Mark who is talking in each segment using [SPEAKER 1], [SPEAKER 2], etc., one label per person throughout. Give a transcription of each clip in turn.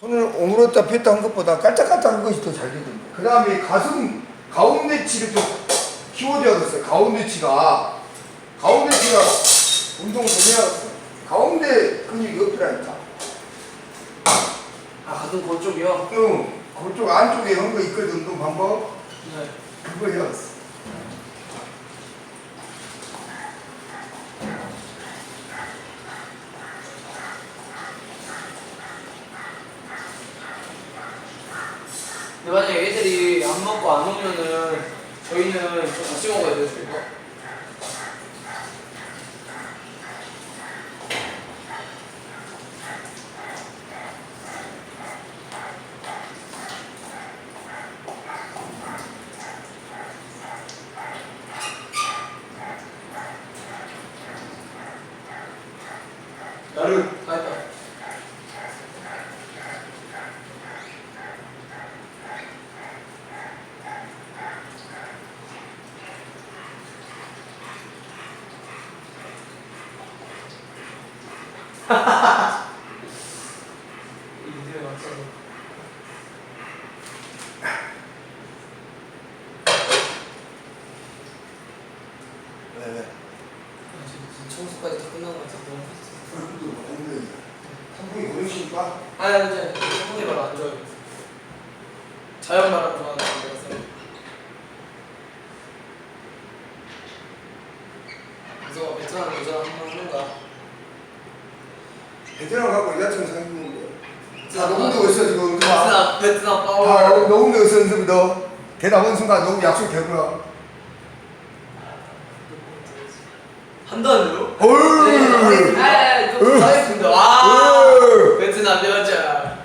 [SPEAKER 1] 손을 오므렸다 폈다 한 것보다 깔짝깔짝 한 것이 더 잘 되던데. 그 다음에 가슴 가운데 치를 좀 키워줘야겠어요. 가운데 치가. 가운데 치가 운동을 좀 해야겠어요. 가운데 근육이 없더라니까.
[SPEAKER 2] 아 가슴 그쪽이요?
[SPEAKER 1] 응. 그쪽 안쪽에 한 거 있거든, 운동 방법.
[SPEAKER 2] 네.
[SPEAKER 1] 그거 해야겠어.
[SPEAKER 2] 근데 만약에 애들이 안 먹으면은 저희는 좀 같이 먹어야 돼요 저희가
[SPEAKER 1] 나를
[SPEAKER 2] 다 했다 이들에 맞춰서
[SPEAKER 1] 왜, 왜?
[SPEAKER 2] 아, 지금 청소까지 다 끝난 것 같아서 너무 힘들었어요.
[SPEAKER 1] 얼굴도 엉덩이. 상품이 보이십니까?
[SPEAKER 2] 아 이제 성분이 별로 안 좋아요 자연 바람 좋아하는 사람이라서 그래서 베트남 여자 한번 하는가
[SPEAKER 1] 베트남 가고 여자친구 사귀는데. 자, 녹음되고 있어, 지금. 봐.
[SPEAKER 2] 베트남 베트남
[SPEAKER 1] 다
[SPEAKER 2] 파워
[SPEAKER 1] 녹음되고 있어, 연습이 너. 대답 한 순간 녹음 약속되고요.
[SPEAKER 2] 한다는데요?
[SPEAKER 1] 어휴!
[SPEAKER 2] 아, 좀 잘했습니다. 와,
[SPEAKER 1] 어휴!
[SPEAKER 2] 베트남 여자.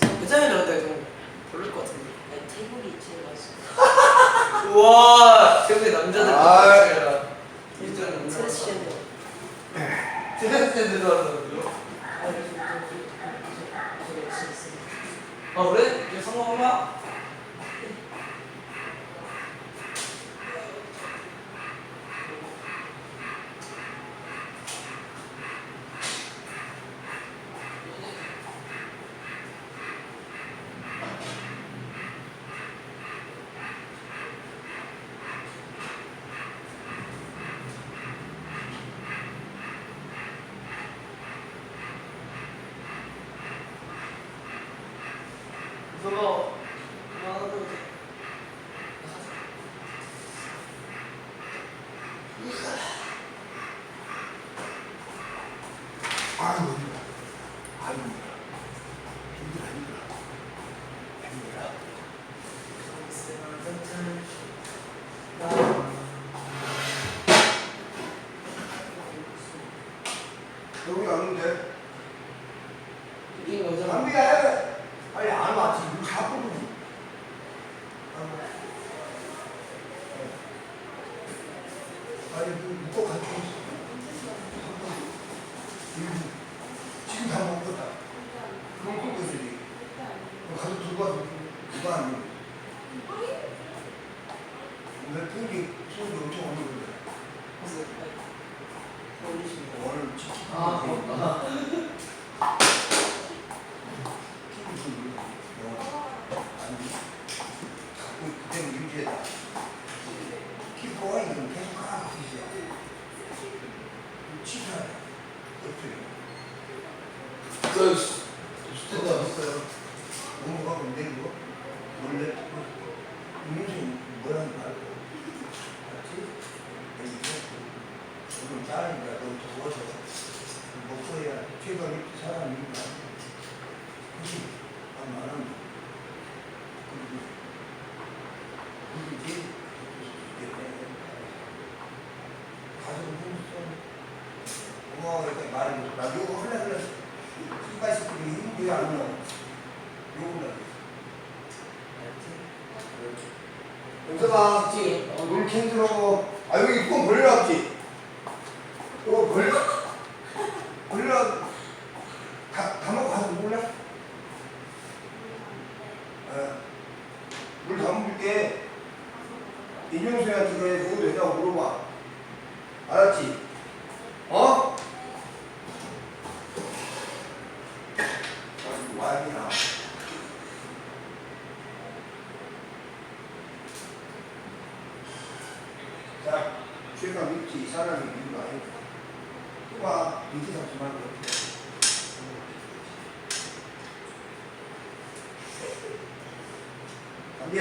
[SPEAKER 2] 베트남 여자 근데 좀 별로일 것 같은데.
[SPEAKER 3] 태국이 제일 맛있어.
[SPEAKER 2] 우와, 태국의 남자들
[SPEAKER 1] 아이.
[SPEAKER 2] 같아요. 일단
[SPEAKER 3] 트랜스젠더.
[SPEAKER 2] 트랜스젠더 한다는데요? 아 그래? 이제 성공하나? 이거.
[SPEAKER 1] 여기 왔는데?
[SPEAKER 2] 이긴 거잖아.
[SPEAKER 1] 담비야, 와. 지금 자꾸. 아니, 묶고 가지고 있어. 음, 지금 다 먹었다. 그럼 먹고 있어야지. 가서 들고 와서 누가 안 먹어. 내 풍기 소리 엄청 오는 건데.
[SPEAKER 2] 아, 고맙다.
[SPEAKER 1] 자 유지해라. 키퍼가 이건 계속 가고 있어. 치사해. 어떻게?
[SPEAKER 2] 그
[SPEAKER 1] 됐다, 됐어요. 넘어가고 내리고. 원래 인생 뭐라는 거? 여기서 오늘 짜리니까 너무 더워서 목소리가 최근 이렇게 사람이 있는 거 아니야? 그치? 안 말하면 그리고 그리고 이제 가슴 힘써 엄마가 이렇게 말해줘 나 요거 할래 그래 이빨 새끼들이 힘들게 안 올라 요거 나 영서가
[SPEAKER 2] 찍어. 어,
[SPEAKER 1] 물 캔들어 아 여기 뚜껑 벌려놨지 이거 벌려 벌려 다, 다 먹고 가서 먹을래? 어. 물 담을게 인용수한테 그래 먹어도 된다고 물어봐 알았지? 어? 와 사람이 있는 거 아니야? 또봐 밑에 잡지 말고. 가도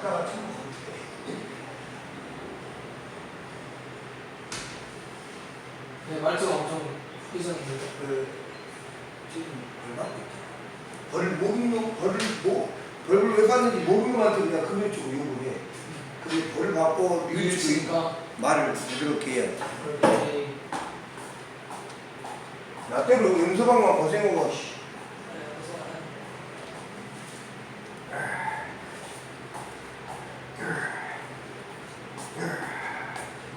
[SPEAKER 1] 하다가 참
[SPEAKER 2] 네, 말투가 엄청.
[SPEAKER 1] 그 지금 얼마? 벌을 벌을 뭐 벌을 왜 받는지 모르는 그냥 해. 받고. 말을 부드럽게 해야 돼.
[SPEAKER 2] 그렇게.
[SPEAKER 1] 나 때로 용서방만 고생하고 씨. 아는 방법을 알려주는데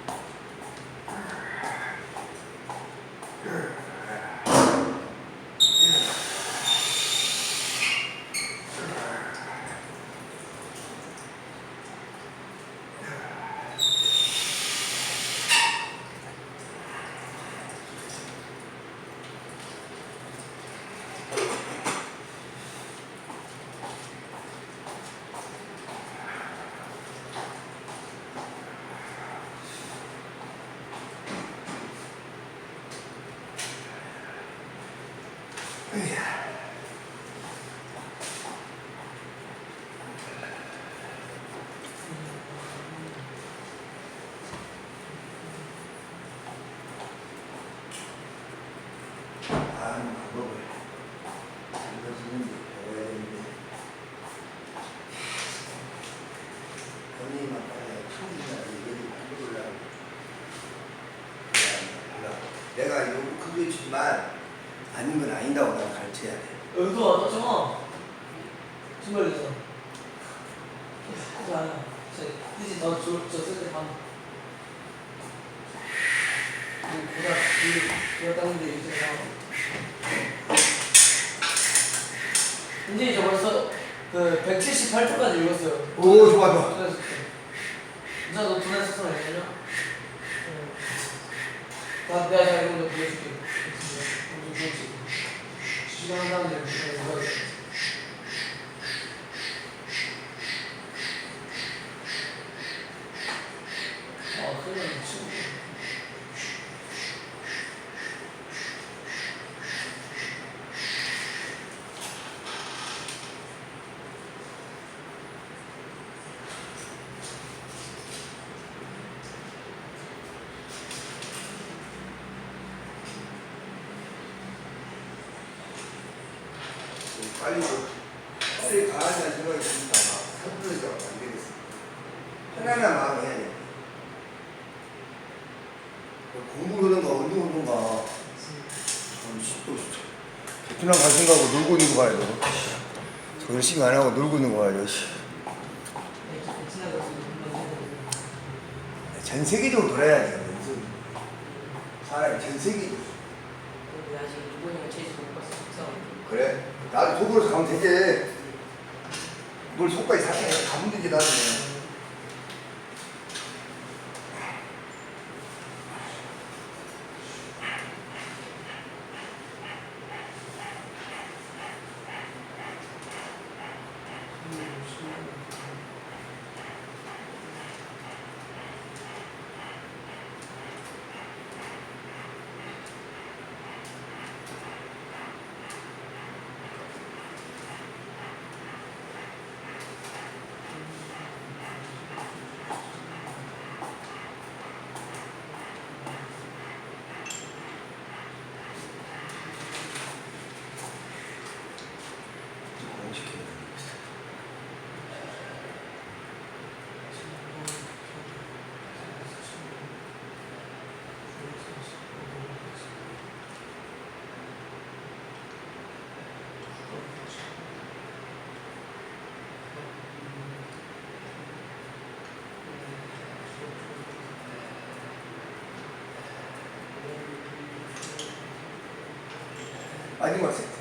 [SPEAKER 1] 배워야 되는데 본인만 빨리 충분히 얘기를 만들으려고 내가 이거 그게 지만 아닌 건 아니다고 내가 가르쳐야 돼
[SPEAKER 2] 여기도 왔잖아. 신발 있어. 자, 이제 더 줄, 저 쓸때 반. 보다 이거 닦는데 이제 나. 이제 저 벌써 그 178초까지 읽었어요.
[SPEAKER 1] 오, 좋아, 좋아.
[SPEAKER 2] 진짜 너 두날 썼어 아니냐? 나 내가 잘 읽은 거 보여줄게. 엄청 좋지. 시간 사람들 이거 아, 그러면 친구.
[SPEAKER 1] 좀 빨리 가라는 생각이 듭니다 서둘러서 안 되겠어 편안한 마음 해야 돼 공부 그런가 운동 그런가 또 베트남 갈 생각하고 놀고 있는 거 봐야 돼. 저 열심히 안 하고 놀고 있는 거 봐야 돼. 씨. 전 세계적으로 돌아야 돼. 사람이 전 세계적으로.
[SPEAKER 3] 아직 이번에 제주도 못 갔어. 속상한데.
[SPEAKER 1] 그래. 나도 도구로 가면 되지. 뭘 속까지 사게 가면 되지. 공 animarse.